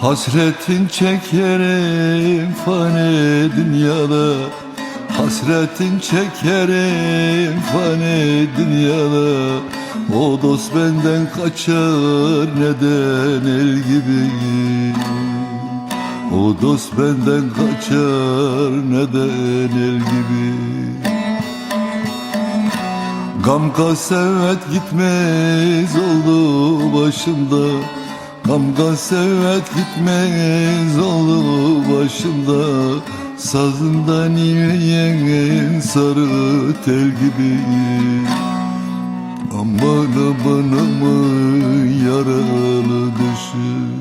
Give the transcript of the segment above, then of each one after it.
Hasretin çekerim fani dünyada. Hasretin çekerim fani dünyada. O dost benden kaçar neden el gibi O dost benden kaçar neden el gibi Gam kasevet gitmez oldu başımda Gam kasevet gitmez oldu başımda Sazından inleyen sarı tel gibi. Aman aman aman yaralı düşüm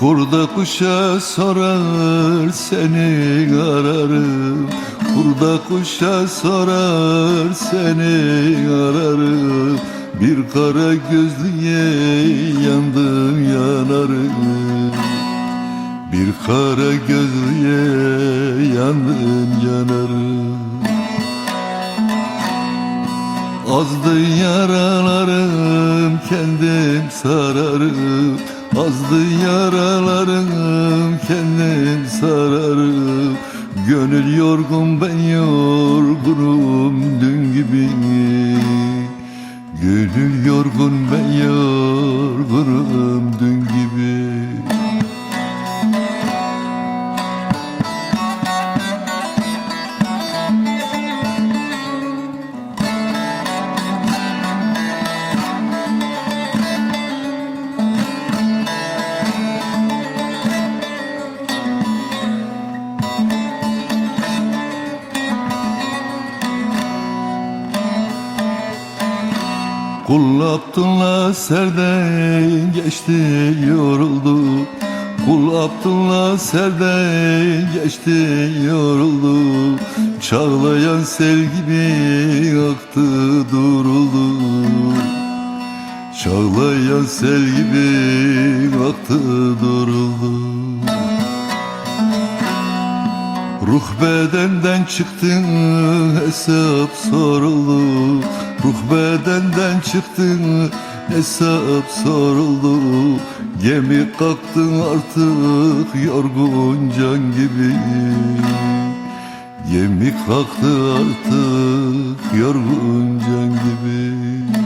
Kurda kuşa sorar seni ararım Kurda kuşa sorar seni ararım Bir kara gözlüye yandım yanarım. Bir kara gözlüye yandım yanarım. Azdı yaralarım kendim sararım Azdı yaralarım kendim sararım. Gönül yorgun ben yorgunum dün gibi. Gönül yorgun ben yorgunum dün gibi Kul Abdullah serden geçti yoruldu. Kul Abdullah serden geçti yoruldu. Çağlayan sel gibi aktı duruldu. Çağlayan sel gibi aktı duruldu Ruh bedenden çıktı hesap soruldu. Ruh bedenden çıktı hesap soruldu. Gemi kalktı artık yorgun can gibi. Gemi kalktı artık yorgun can gibi